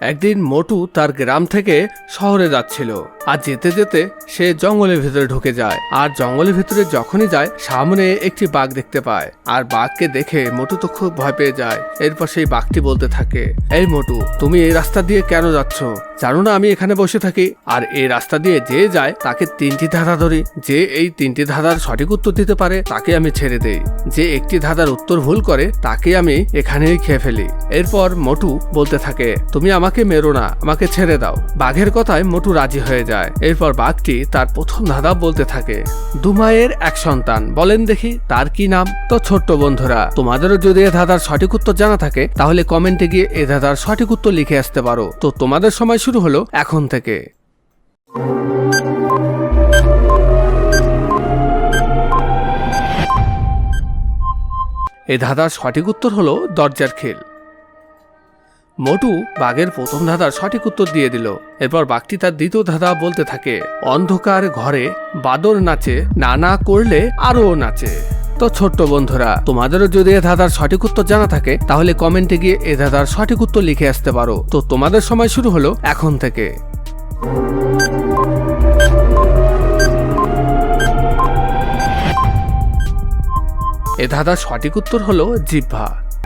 একদিন মোটু তার গ্রাম থেকে শহরে যাচ্ছিল। আর যেতে যেতে সে জঙ্গলের ভেতরে ঢুকে যায়। আর জঙ্গলের ভেতরে যখনই যায়, সামনে একটি বাঘ দেখতে পায়। আর বাঘকে দেখে মোটু তো খুব ভয় পেয়ে যায়। এরপর সেই বাঘটি বলতে থাকে, এই মোটু, তুমি এই রাস্তা দিয়ে কেন যাচ্ছ? জানো না আমি এখানে বসে থাকি? আর এই রাস্তা দিয়ে যে যায়, তাকে তিনটি ধাঁধা ধরি। যে এই তিনটি ধাঁধার সঠিক উত্তর দিতে পারে, তাকে আমি ছেড়ে দেই। যে একটি ধাঁধার উত্তর ভুল করে, তাকে আমি এখানেই খেয়ে ফেলি। এরপর মোটু বলতে থাকে, তুমি আমাকে মেরো না, আমাকে ছেড়ে দাও। বাঘের কথায় মোটু রাজি হয়ে যায়। এরপর বাঘটি তার প্রথম ধাঁধা বলতে থাকে দুমায়ের এক সন্তান, বলেন দেখি তার কি নাম? তো ছোট্ট বন্ধুরা, তোমাদেরও যদি এ ধাঁধার সঠিক উত্তর জানা থাকে, তাহলে কমেন্টে গিয়ে এ ধাঁধার সঠিক উত্তর লিখে আসতে পারো। তো তোমাদের সময় শুরু হলো এখন থেকে। এ ধাঁধার সঠিক উত্তর হলো দরজার খেল। মোটু বাঘের প্রথম ধাঁধার সঠিক উত্তর দিয়ে দিল। এরপর বাঘটি তার দ্বিতীয় ধাঁধা বলতে থাকে, অন্ধকার ঘরে বাদর নাচে না না করলে আরও নাচে। তো ছোট্ট বন্ধুরা, তোমাদেরও যদি এ ধাঁধার সঠিক উত্তর জানা থাকে, তাহলে কমেন্টে গিয়ে এ ধাঁধার সঠিক উত্তর লিখে আসতে পারো। তো তোমাদের সময় শুরু হলো এখন থেকে। এ ধাঁধার সঠিক উত্তর হলো জিহ্বা।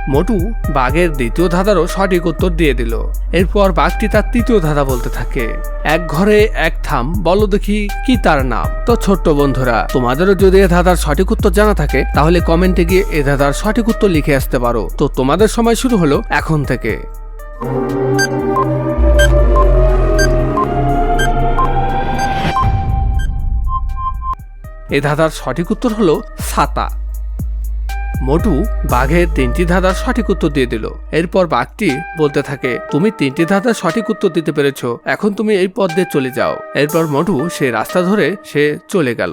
মোটু বাঘের দ্বিতীয় ধাঁধারও সঠিক উত্তর দিয়ে দিল। এরপর বাঘটি তার তৃতীয় ধাঁধা বলতে থাকে। এক ঘরে এক থাম, বলো দেখি কি তার নাম? তো ছোট্ট বন্ধুরা, তোমাদেরও যদি এ ধাঁধার সঠিক উত্তর জানা থাকে, তাহলে কমেন্টে গিয়ে এ ধাঁধার সঠিক উত্তর লিখে আসতে পারো। তো তোমাদের সময় শুরু হলো এখন থেকে। এ ধাঁধার সঠিক উত্তর হলো ছাতা মোটু বাঘের তিনটি ধাঁধার সঠিক উত্তর দিয়ে দিল। এরপর বাঘটি বলতে থাকে, তুমি তিনটি ধাঁধার সঠিক উত্তর দিতে পেরেছ। এখন তুমি এই পথ দিয়ে চলে যাও। এরপর মোটু সে রাস্তা ধরে সে চলে গেল।